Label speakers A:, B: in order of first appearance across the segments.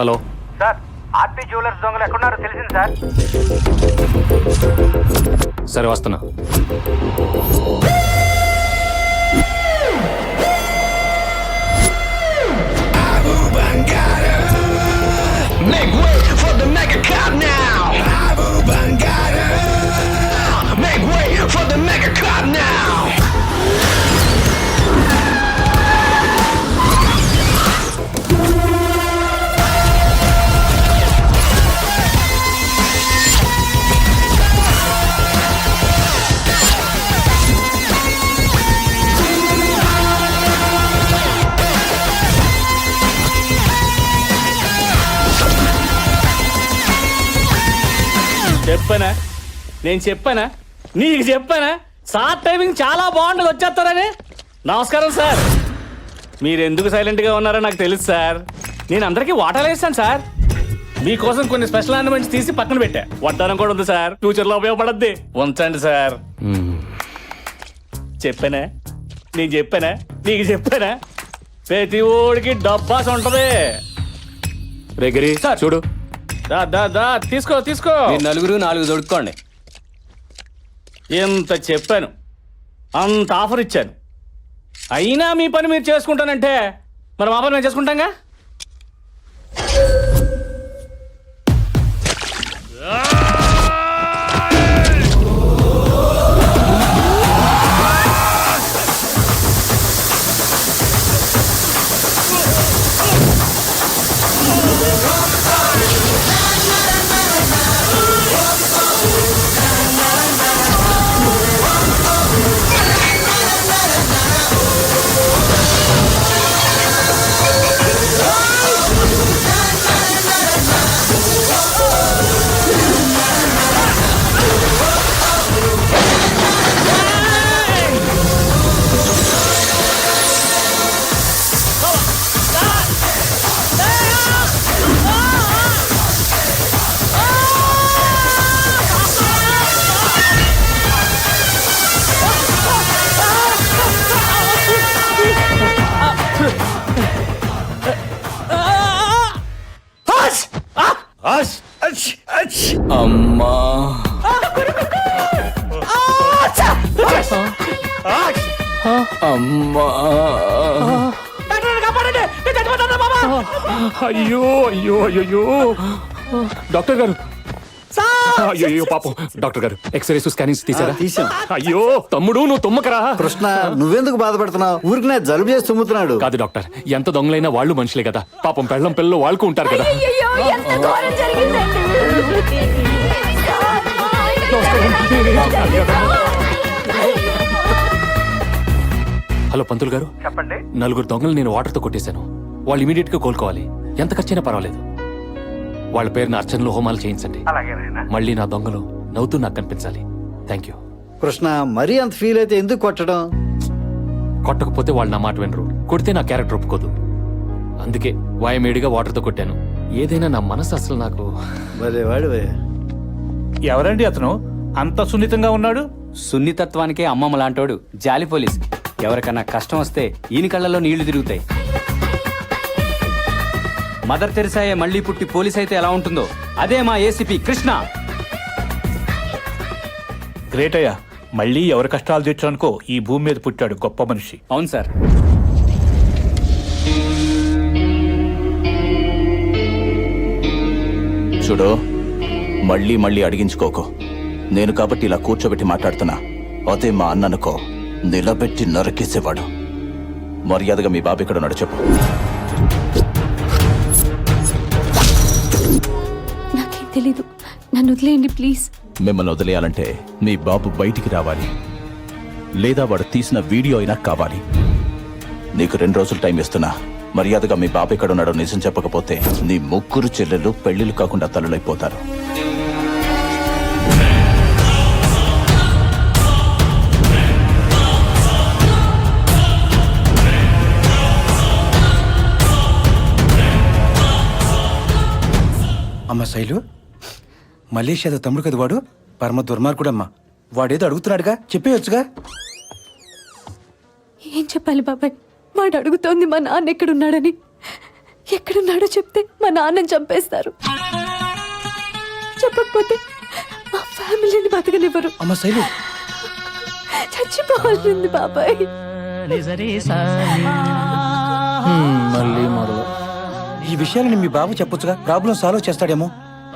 A: Hello.
B: Sir ఆర్పి jewellers దొంగలు ఎక్కడున్నారో తెలిసింది సార్.
A: సరే వస్తున్నా.
C: Make way for the mega cop now.
D: చెప్పానా? నేను చెప్పానా? నీకు చెప్పానా? సార్ టైమింగ్ చాలా బాగుంటుంది వచ్చేస్తారని. నమస్కారం సార్. మీరు ఎందుకు సైలెంట్గా ఉన్నారో నాకు తెలుసు సార్. నేను అందరికీ వాటాలు వేస్తాను సార్. మీకోసం కొన్ని స్పెషల్ ఆర్నమెంట్స్ తీసి పక్కన పెట్టా. వడ్డానం కూడా ఉంది సార్. ఫ్యూచర్లో ఉపయోగపడద్ది. ఉంచండి సార్. చెప్పానా? నేను చెప్పానా? నీకు చెప్పానా? ప్రతి ఓడికి డబ్బాస్ ఉంటది.
A: రే గిరి
D: సార్.
A: చూడు.
D: దా దా దా తీసుకో తీసుకో.
E: మీరు నలుగురు నాలుగు దొడుక్కోండి.
D: ఎంత చెప్పాను. అంత ఆఫర్ ఇచ్చాను. అయినా మీ పని మీరు చేసుకుంటానంటే మరి మా పని మేము చేసుకుంటాంగా?
E: అమ్మా. అమ్మా.
A: అయ్యో అయ్యో అయ్యో. డాక్టర్ గారు అయ్యో అయ్యో పాపం. డాక్టర్ గారు ఎక్స్రేస్ స్కానింగ్స్ తీసారా?
F: తీసాం.
A: అయ్యో తమ్ముడు నువ్వు తుమ్మకరా?
F: కృష్ణ నువ్వెందుకు బాధపడుతున్నావు? ఊరికి జలుబు చేసి తుమ్ముతున్నాడు
A: కాదు డాక్టర్ ఎంత దొంగలైనా వాళ్ళు మనుషులే కదా. పాపం పెళ్ళం పిల్లలు వాళ్ళకు ఉంటారు కదా. హలో పంతులు గారు.
B: చెప్పండి.
A: నలుగురు దొంగలు నేను వాటర్తో కొట్టేశాను. వాళ్ళు ఇమీడియట్గా కోలుకోవాలి. ఎంత ఖర్చైనా పర్వాలేదు. వాళ్ళ పేరున అర్చనలు హోమాలు చేయించండి. మళ్ళీ నా దొంగలు నవ్వుతూ నాకు కనిపించాలి. థ్యాంక్ యూ
F: కృష్ణ మరీ అంత ఫీల్ అయితే ఎందుకు కొట్టడం?
A: కొట్టకపోతే వాళ్ళు నా మాట వినరు. కొడితే నా క్యారెక్టర్ ఒప్పుకోదు. అందుకే వాయమేడిగా వాటర్తో కొట్టాను. ఏదైనా నా మనసు అసలు నాకు
B: ఎవరండి అతను? అంత సున్నితంగా ఉన్నాడు?
E: సున్నితత్వానికే అమ్మమ్మ లాంటోడు జాలి పోలీస్ ఎవరికన్నా కష్టం వస్తే ఈయన కళ్ళలో నీళ్ళు తిరుగుతాయి. మదర్ తెరిసాయే మళ్ళీ పుట్టి పోలీస్ అయితే ఎలా ఉంటుందో అదే మా ఏసీపీ కృష్ణ.
B: గ్రేట్ అయ్యా. మళ్ళీ ఎవరి కష్టాలు తెచ్చానుకో ఈ భూమి మీద పుట్టాడు గొప్ప మనిషి.
E: అవును సార్.
G: చూడు మళ్ళీ మళ్ళీ అడిగించుకోకు. నేను కాబట్టి ఇలా కూర్చోబెట్టి మాట్లాడుతున్నా. అదే మా అన్ననుకో నిలబెట్టి నరికేసేవాడు. మర్యాదగా మీ బాబు ఇక్కడ ఉన్నాడు
H: తెలీదు. నన్ను వదిలేయండి ప్లీజ్.
G: మిమ్మల్ని వదిలేయాలంటే మీ బాబు బయటికి రావాలి. లేదా వాడు తీసిన వీడియో అయినా కావాలి. నీకు రెండు రోజులు టైం ఇస్తున్నా. మర్యాదగా మీ బాబు ఎక్కడ ఉన్నాడో నిజం చెప్పకపోతే నీ ముగ్గురు చెల్లెలు పెళ్ళిళ్ళు కాకుండా తల్లులైపోతారు.
I: అమ్మ శైలు? మలేషియాలో తమ్ముడు కదా వాడు? పరమ దుర్మార్గుడమ్మా. వాడేదో అడుగుతున్నాడుగా. చెప్పేయొచ్చుగా.
H: ఏం చెప్పాలి బాబాయ్? వాడు అడుగుతోంది మా నాన్న ఎక్కడున్నాడని. ఎక్కడున్నాడో చెప్తే మా నాన్నని చంపేస్తారు. చెప్పకపోతే మా ఫ్యామిలీని బతకనివ్వరు.
I: అమ్మ శైలు
H: చచ్చిపోవాల్సింది బాబాయ్.
A: మళ్ళీ
I: ఈ విషయాలని మీ బాబు చెప్పొచ్చుగా. ప్రాబ్లం సాల్వ్ చేస్తాడేమో.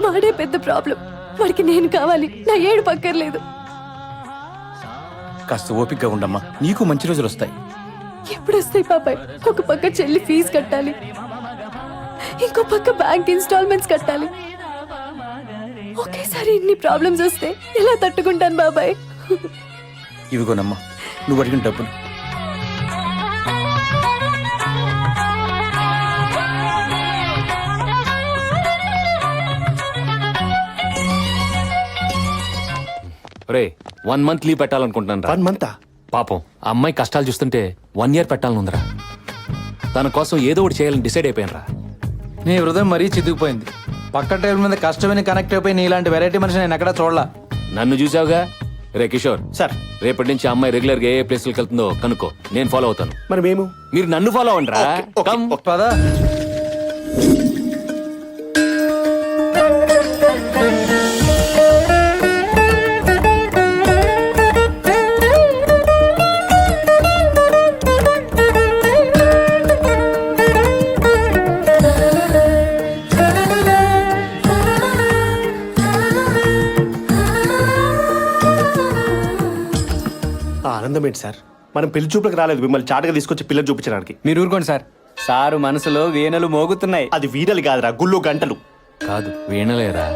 H: వాడే పెద్ద ప్రాబ్లం. వాడికి నేను కావాలి. నా ఏడు పక్కర్లేదు
I: కాస్త ఓపికగా ఉండమ్మా. నీకు మంచి రోజులు వస్తాయి.
H: ఎప్పుడు వస్తాయి బాబాయ్ ఒక పక్క చెల్లి ఫీజు కట్టాలి. ఇంకో పక్క బ్యాంక్ ఇన్స్టాల్మెంట్స్ కట్టాలి. ఒకేసారి ఇన్ని ప్రాబ్లమ్స్ వస్తే ఎలా తట్టుకుంటాను బాబాయ్?
I: ఇవిగోనమ్మా. నువ్వు అడిగిన డబ్బులు.
A: రే వన్ మంత్ లీవ్ పెట్టాలనుకుంటున్నాను రా.
J: వన్ మంతా
A: పాపం ఆ అమ్మాయి కష్టాలు చూస్తుంటే వన్ ఇయర్ పెట్టాలని ఉందిరా తన కోసం ఏదో ఒకటి చేయాలని డిసైడ్ అయిపోయాను రా.
K: నీ హృదయం మరీ చితికిపోయింది. పక్క టైం మీద కష్టమైన కనెక్ట్ అయిపోయి నీలాంటి వెరైటీ మనిషి నేను ఎక్కడా చూడలా?
A: నన్ను చూసావుగా? రే కిషోర్.
J: సార్.
A: రేపటి నుంచి ఆ అమ్మాయి రెగ్యులర్గా ఏ ప్లేస్కి వెళ్తుందో కనుక్కో. నేను ఫాలో అవుతాను.
J: మరి మేము?
A: మీరు నన్ను ఫాలో అవ్వండి రా.
J: ఆనందం ఏంటి సార్? మనం పెళ్ళి చూపులకు రాలేదు మిమ్మల్ని చాటుగా తీసుకొచ్చి పిల్లలు చూపించడానికి.
E: మీరు ఊరుకోండి సార్. సారు మనసులో వేనలు మోగుతున్నాయి.
J: అది వీరలు కాదురా గుళ్ళు గంటలు.
A: కాదు వీణలేరా?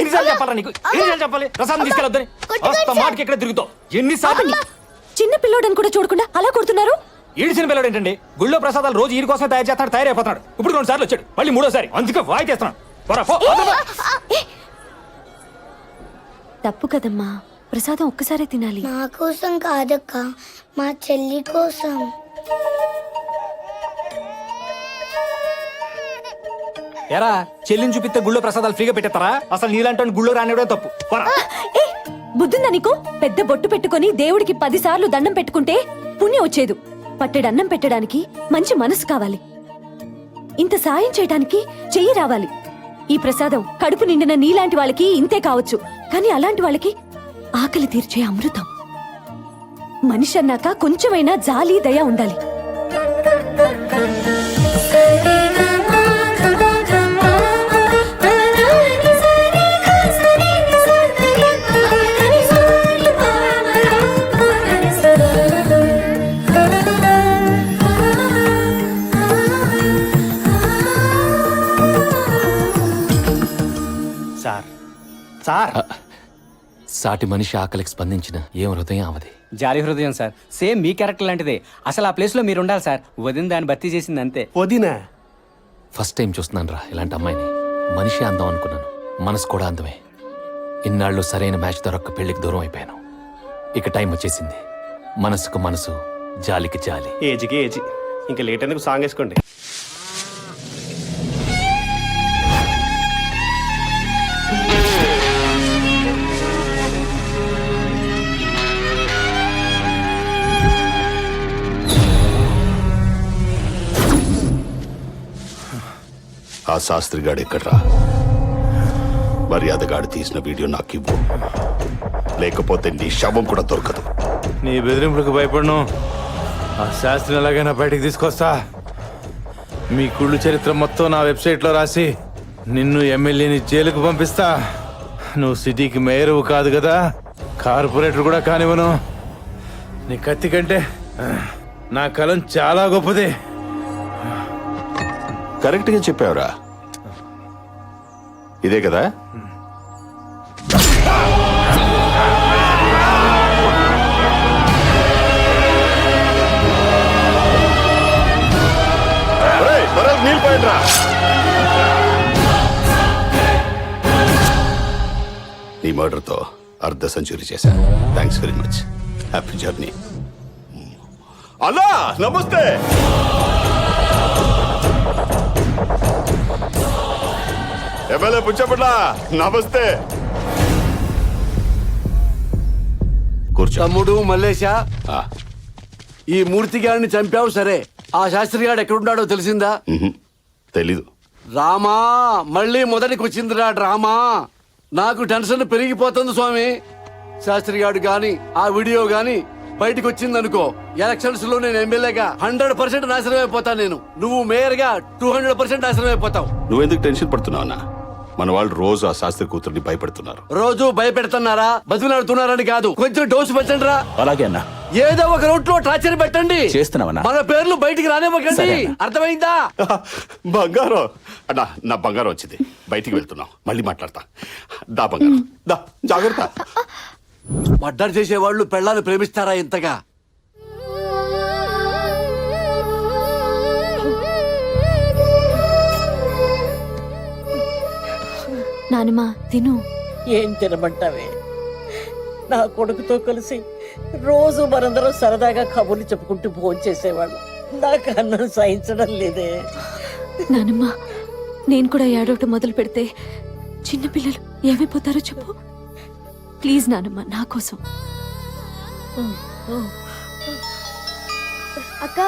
A: ఎన్నిసార్లు చెప్పాలా నీకు? ఎన్నిసార్లు చెప్పాలి? ప్రసాదం తీసుకెళ్ళొద్దని. మాటకి ఎక్కడ తిరుగుతావు? ఎన్నిసార్లు?
H: చిన్న పిల్లోడని కూడా చూడకుండా అలా కొడుతున్నారు?
A: ఈడిచిన పిల్లడు ఏంటండి? గుళ్ళో ప్రసాదాలు రోజు ఈడి కోసం తయారు చేస్తాడు తయారైపోతున్నాడు. ఇప్పుడు రెండు సార్లు వచ్చాడు. మళ్ళీ మూడోసారి. అందుకే వాయి పో.
H: తప్పు కదమ్మా. ప్రసాదం ఒక్కసారే తినాలి.
L: మా కోసం కాదక్క మా చెల్లి కోసం.
A: ఎరా చెల్లిని చూపిస్తే గుళ్ళో ప్రసాదాలు ఫ్రీగా పెట్టేస్తారా? అసలు నీలాంటి గుళ్ళో రానివడే తప్పు. పోరా.
H: ఏ బుద్ధుందా నీకు? పెద్ద బొట్టు పెట్టుకొని దేవుడికి పది సార్లు దండం పెట్టుకుంటే పుణ్యం వచ్చేదు. పట్టెడన్నం పెట్టడానికి మంచి మనసు కావాలి. ఇంత సాయం చేయటానికి చెయ్యి రావాలి. ఈ ప్రసాదం కడుపు నిండిన నీలాంటి వాళ్ళకి ఇంతే కావచ్చు. కానీ అలాంటి వాళ్ళకి ఆకలి తీర్చే అమృతం. మనిషి అన్నాక కొంచెమైనా జాలి దయ ఉండాలి.
A: సాటి మనిషి ఆకలికి స్పందించిన ఏం హృదయం అవది
E: జాలి హృదయం సార్. సేమ్ మీ క్యారెక్టర్ లాంటిదే. అసలు ఆ ప్లేస్లో మీరు ఉండాలి సార్. వదిన దాన్ని భర్తీ చేసింది అంతే.
J: వదినా?
A: ఫస్ట్ టైం చూస్తున్నాను రా ఇలాంటి అమ్మాయిని. మనిషి అందం అనుకున్నాను. మనసు కూడా అందమే. ఇన్నాళ్ళు సరైన మ్యాచ్ దొరక్క పెళ్ళికి దూరం అయిపోయాను. ఇక టైం వచ్చేసింది. మనసుకు మనసు జాలికి జాలి.
J: ఏజ్కి ఏజ్ ఇంకా లేట్ ఎందుకు సాంగ్ వేసుకోండి?
C: ఆ శాస్త్రిగాడు ఎక్కడ్రా? మర్యాదగాడు తీసిన వీడియో నాకు ఇవ్వు. లేకపోతే నీ శవం కూడా దొరకదు.
K: నీ బెదిరింపులకు భయపడను. ఆ శాస్త్రం ఎలాగైనా బయటికి తీసుకొస్తా. మీ కుళ్ళు చరిత్ర మొత్తం నా వెబ్సైట్లో రాసి నిన్ను ఎమ్మెల్యేని జైలుకు పంపిస్తా. నువ్వు సిటీకి మేయరువు కాదు కదా కార్పొరేటర్ కూడా కానివ్వను. నీ కత్తి కంటే నా కలం చాలా గొప్పది.
C: కరెక్ట్గా చెప్పావురా. ఇదే కదా? నీళ్ళు నీ మర్డర్తో అర్ధ సెంచురీ చేశాను thanks very much happy journey అన్నా నమస్తే. ఎమ్మెల్యే పుచ్చపట్ల నమస్తే. కూర్చో.
M: తమ్ముడు మల్లేశ.
C: ఆ,
M: ఈ మూర్తి గారిని చంపావు సరే. ఆ శాస్త్రి గారు ఎక్కడున్నాడో తెలిసిందా?
C: మ్హూ. తెలీదు.
M: రామా మళ్ళీ మొదటికి వచ్చిందిరా డ్రామా నాకు టెన్షన్ పెరిగిపోతుంది స్వామి. శాస్త్రి గారు గాని ఆ వీడియో గాని బయటకు వచ్చిందనుకో ఎలక్షన్స్లో నేను ఎమ్మెల్యేగా హండ్రెడ్ పర్సెంట్ నాశనం అయిపోతాను నేను. నువ్వు మేయర్గా టూ హండ్రెడ్ పర్సెంట్ నాశనం అయిపోతావు
C: నువ్వెందుకు టెన్షన్ పడుతున్నావు అన్న? మన వాళ్ళు రోజు ఆ శాస్త్రి కూతుర్ని భయపెడుతున్నారు.
M: రోజు భయపెడుతున్నారా? బతులాడుతున్నారని కాదు. కొంచెం డోసు పెట్టండి రా
G: అలాగే అన్నా.
M: ఏదో ఒక రూట్లో టార్చర్ పెట్టండి.
G: చేస్తున్నామన్నా.
M: మన పేర్లు బయటికి రానివ్వకండి. అర్థమైందా?
C: బంగారం. అన్నా నా బంగారం వచ్చింది. బయటికి వెళ్తున్నాం మళ్ళీ మాట్లాడతా. దా బంగారం. దా జాగ్రత్త.
M: మర్డర్ చేసేవాళ్ళు పెళ్ళాన్ని ప్రేమిస్తారా ఇంతగా?
H: నానమ్మ తిను.
N: ఏం తినమంటావే? నా కొడుకుతో కలిసి రోజు మనందరం సరదాగా కబుర్లు చెప్పుకుంటూ భోజనం చేసేవాళ్ళం. నాకు అన్నం సహించడం లేదే.
H: నానమ్మ నేను కూడా ఏడవటం మొదలు పెడితే చిన్నపిల్లలు ఏమైపోతారో చెప్పు. ప్లీజ్ నానమ్మ నా కోసం.
O: అక్క.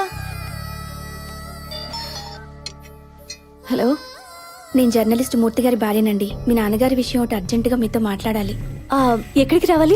H: హలో?
O: నేను జర్నలిస్ట్ మూర్తి గారి భార్యనండి. మీ నాన్నగారి విషయం ఒకటి అర్జెంటుగా మీతో మాట్లాడాలి.
H: ఎక్కడికి రావాలి?